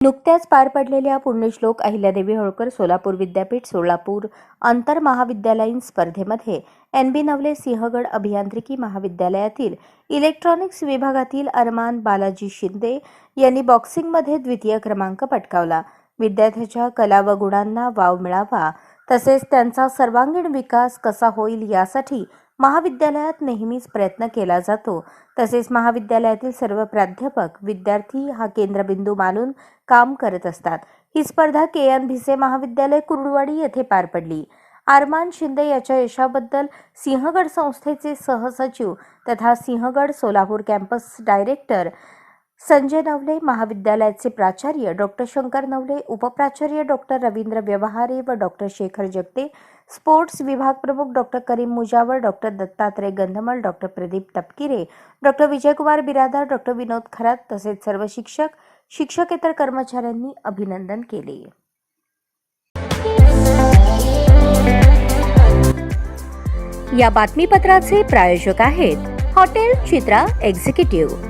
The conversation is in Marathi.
नुकत्याच पार पडलेल्या पुण्यश्लोक अहिल्यादेवी होळकर सोलापूर विद्यापीठ सोलापूर आंतर महाविद्यालयीन स्पर्धेमध्ये एन बी नवले सिंहगड अभियांत्रिकी महाविद्यालयातील इलेक्ट्रॉनिक्स विभागातील अरमान बालाजी शिंदे यांनी बॉक्सिंगमध्ये द्वितीय क्रमांक पटकावला. विद्यार्थ्याच्या कला व गुणांना वाव मिळावा तसेच त्यांचा सर्वांगीण विकास कसा होईल यासाठी महाविद्यालयात नेहमीच प्रयत्न केला जातो. तसेच महाविद्यालयातील सर्व प्राध्यापक विद्यार्थी हा केंद्रबिंदू मानून काम करत असतात. ही स्पर्धा के. एन. भिसे महाविद्यालय कुर्डुवाडी येथे पार पडली. आरमान शिंदे याच्या यशाबद्दल सिंहगड संस्थेचे सहसचिव तथा सिंहगड सोलापूर कॅम्पस डायरेक्टर संजय नवले महाविद्यालयाचे प्राचार्य डॉक्टर शंकर नवले उपप्राचार्य डॉक्टर रवींद्र व्यवहारे व डॉक्टर शेखर जगते स्पोर्ट्स विभाग प्रमुख doctor Karim Mujawar doctor Dattatray Gandhmal doctor Pradeep Tapkire doctor Vijaykumar Biradar doctor Vinod Kharat तसेच सर्व शिक्षक शिक्षकेतर कर्मचाऱ्यांनी अभिनंदन केले. या बातमीपत्राचे प्रायोजक आहेत हॉटेल चित्रा एक्झिक्युटिव्ह.